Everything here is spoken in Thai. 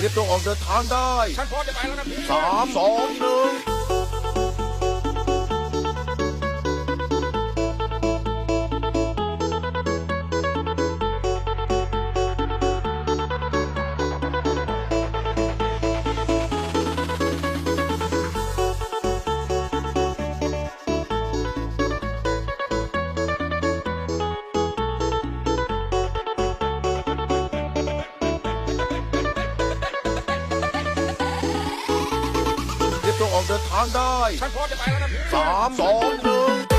เตรียมตัวออกเดินทางได้ ฉันพร้อมจะไปแล้วนะพี่ สามสองหนึ่ง ออกเดินทางได้ ฉันพร้อมจะไปแล้วนะพี่สามสองหนึ่ง